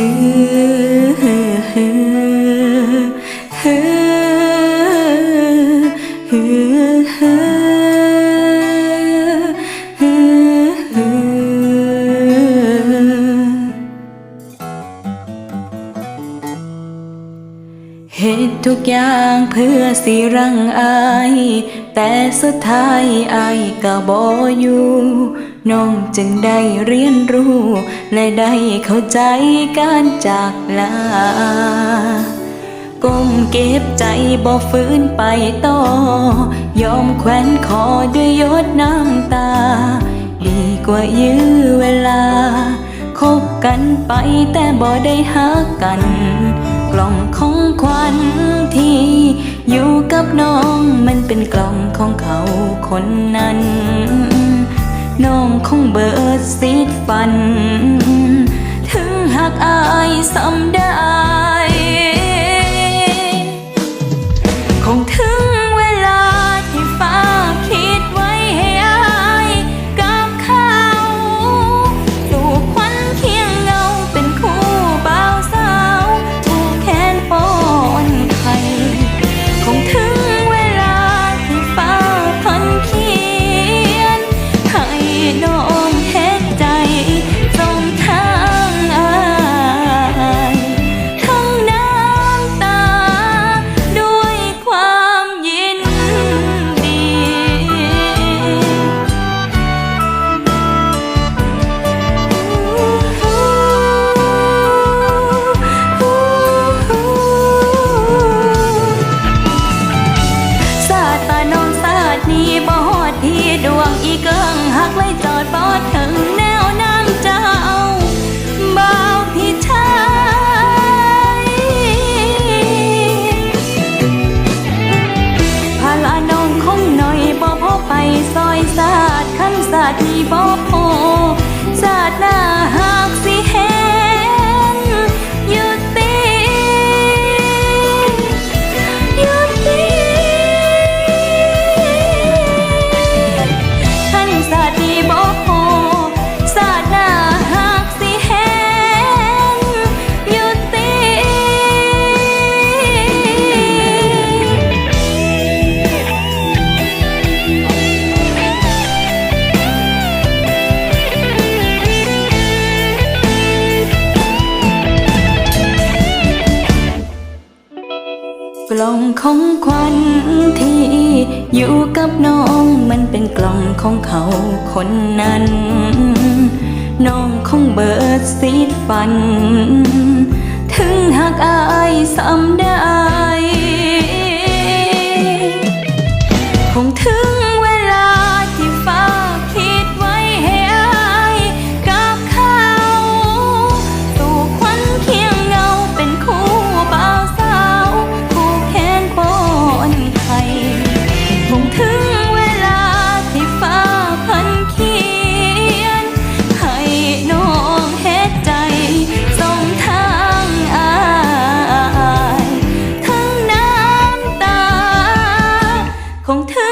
ti. ทุกอย่างเพื่อสิรังอาย แต่สุดท้ายอายก็บออยู่น้องจึงได้เรียนรู้ และได้เข้าใจการจากลาก้มเก็บใจบ่ฟื้นไปต่อ ยอมแขวนคอด้วยยดน้ำตา ดีกว่ายื้อเวลา คบกันไปแต่บ่ได้หากัน กล่องของขวัญที่ อยู่กับน้องมันเป็นกล่องของเขาคนนั้น น้องคงเบิดสีดฟัน ถึงหากอายสำได้ กล่องของขวัญที่อยู่กับน้องมันเป็นกล่องของเขาคนนั้น น้องคงเบิดสีฝัน ถึงหากอายสำได้ Thơ